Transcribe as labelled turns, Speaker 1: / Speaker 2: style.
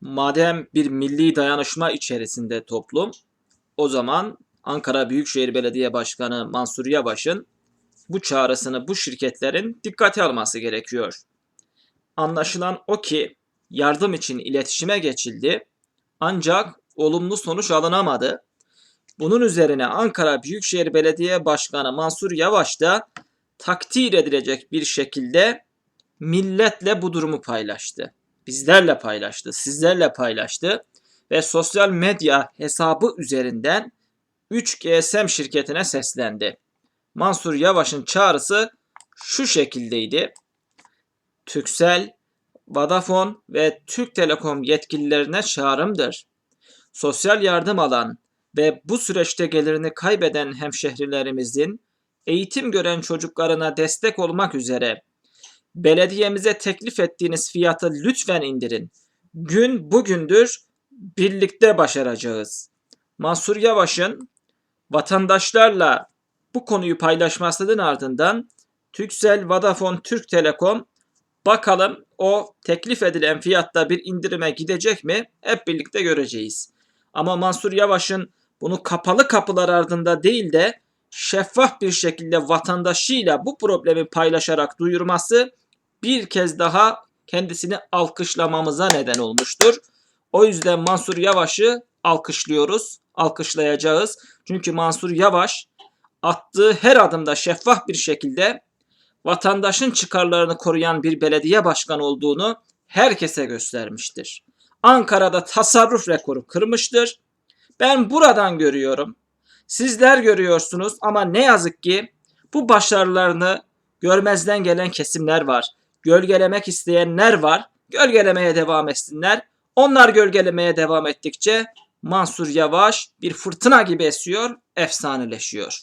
Speaker 1: Madem bir milli dayanışma içerisinde toplum, o zaman Ankara Büyükşehir Belediye Başkanı Mansur Yavaş'ın bu çağrısını bu şirketlerin dikkate alması gerekiyor. Anlaşılan o ki yardım için iletişime geçildi ancak olumlu sonuç alınamadı. Bunun üzerine Ankara Büyükşehir Belediye Başkanı Mansur Yavaş da takdir edilecek bir şekilde milletle bu durumu paylaştı. Bizlerle paylaştı, sizlerle paylaştı ve sosyal medya hesabı üzerinden 3 GSM şirketine seslendi. Mansur Yavaş'ın çağrısı şu şekildeydi. Türksel, Vodafone ve Türk Telekom yetkililerine çağrımdır. Sosyal yardım alan ve bu süreçte gelirini kaybeden hemşehrilerimizin eğitim gören çocuklarına destek olmak üzere belediyemize teklif ettiğiniz fiyatı lütfen indirin. Gün bugündür birlikte başaracağız. Mansur Yavaş'ın vatandaşlarla bu konuyu paylaşmasının ardından Türksel, Vodafone, Türk Telekom bakalım o teklif edilen fiyatta bir indirime gidecek mi? Hep birlikte göreceğiz. Ama Mansur Yavaş'ın bunu kapalı kapılar ardında değil de şeffaf bir şekilde vatandaşıyla bu problemi paylaşarak duyurması bir kez daha kendisini alkışlamamıza neden olmuştur. O yüzden Mansur Yavaş'ı alkışlıyoruz, alkışlayacağız. Çünkü Mansur Yavaş attığı her adımda şeffaf bir şekilde vatandaşın çıkarlarını koruyan bir belediye başkanı olduğunu herkese göstermiştir. Ankara'da tasarruf rekoru kırmıştır. Ben buradan görüyorum. Sizler görüyorsunuz ama ne yazık ki bu başarılarını görmezden gelen kesimler var. Gölgelemek isteyenler var. Gölgelemeye devam etsinler. Onlar gölgelemeye devam ettikçe Mansur Yavaş bir fırtına gibi esiyor, efsaneleşiyor.